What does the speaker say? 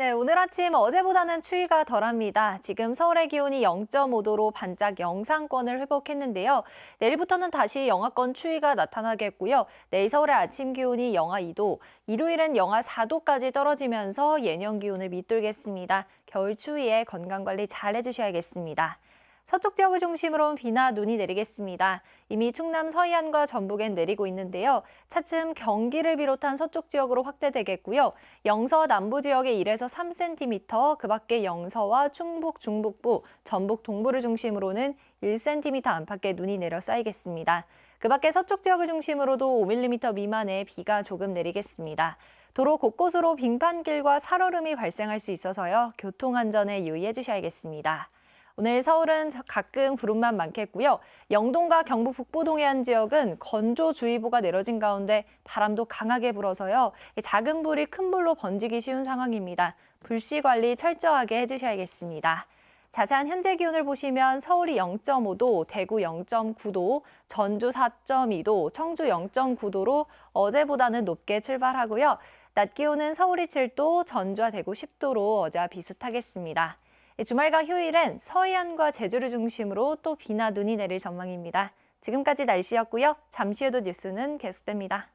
네, 오늘 아침 어제보다는 추위가 덜합니다. 지금 서울의 기온이 0.5도로 반짝 영상권을 회복했는데요. 내일부터는 다시 영하권 추위가 나타나겠고요. 내일 서울의 아침 기온이 영하 2도, 일요일은 영하 4도까지 떨어지면서 예년 기온을 밑돌겠습니다. 겨울 추위에 건강 관리 잘 해주셔야겠습니다. 서쪽 지역을 중심으로 비나 눈이 내리겠습니다. 이미 충남 서해안과 전북엔 내리고 있는데요. 차츰 경기를 비롯한 서쪽 지역으로 확대되겠고요. 영서 남부 지역에 1에서 3cm, 그 밖에 영서와 충북 중북부, 전북 동부를 중심으로는 1cm 안팎의 눈이 내려 쌓이겠습니다. 그 밖에 서쪽 지역을 중심으로도 5mm 미만의 비가 조금 내리겠습니다. 도로 곳곳으로 빙판길과 살얼음이 발생할 수 있어서요. 교통 안전에 유의해 주셔야겠습니다. 오늘 서울은 가끔 구름만 많겠고요. 영동과 경북 북부 동해안 지역은 건조주의보가 내려진 가운데 바람도 강하게 불어서요. 작은 불이 큰 불로 번지기 쉬운 상황입니다. 불씨 관리 철저하게 해주셔야겠습니다. 자세한 현재 기온을 보시면 서울이 0.5도, 대구 0.9도, 전주 4.2도, 청주 0.9도로 어제보다는 높게 출발하고요. 낮 기온은 서울이 7도, 전주와 대구 10도로 어제와 비슷하겠습니다. 주말과 휴일엔 서해안과 제주를 중심으로 또 비나 눈이 내릴 전망입니다. 지금까지 날씨였고요. 잠시 후에도 뉴스는 계속됩니다.